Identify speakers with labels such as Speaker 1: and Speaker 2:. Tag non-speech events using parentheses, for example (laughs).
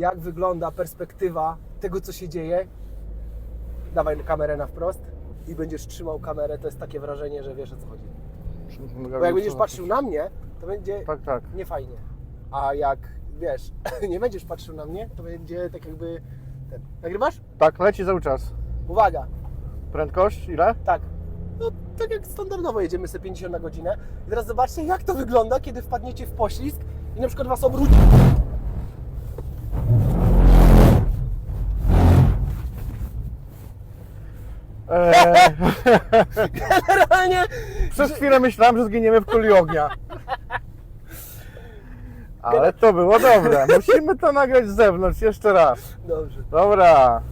Speaker 1: jak wygląda perspektywa tego, co się dzieje. Dawaj kamerę na wprost i będziesz trzymał kamerę. To jest takie wrażenie, że wiesz o co chodzi. Bo jak będziesz patrzył na mnie, to będzie
Speaker 2: Tak, tak.
Speaker 1: niefajnie. A jak wiesz, (laughs) nie będziesz patrzył na mnie, to będzie tak jakby. Ten. Nagrywasz?
Speaker 2: Tak, leci cały czas.
Speaker 1: Uwaga,
Speaker 2: Prędkość ile?
Speaker 1: tak. No, tak jak standardowo jedziemy sobie 50 na godzinę. I teraz zobaczcie, jak to wygląda, kiedy wpadniecie w poślizg i na przykład was obróci.
Speaker 2: Eee,
Speaker 1: Generalnie.
Speaker 2: przez chwilę myślałem, że zginiemy w kuli ognia. Ale to było dobre. Musimy to nagrać z zewnątrz jeszcze raz.
Speaker 1: Dobrze.
Speaker 2: Dobra.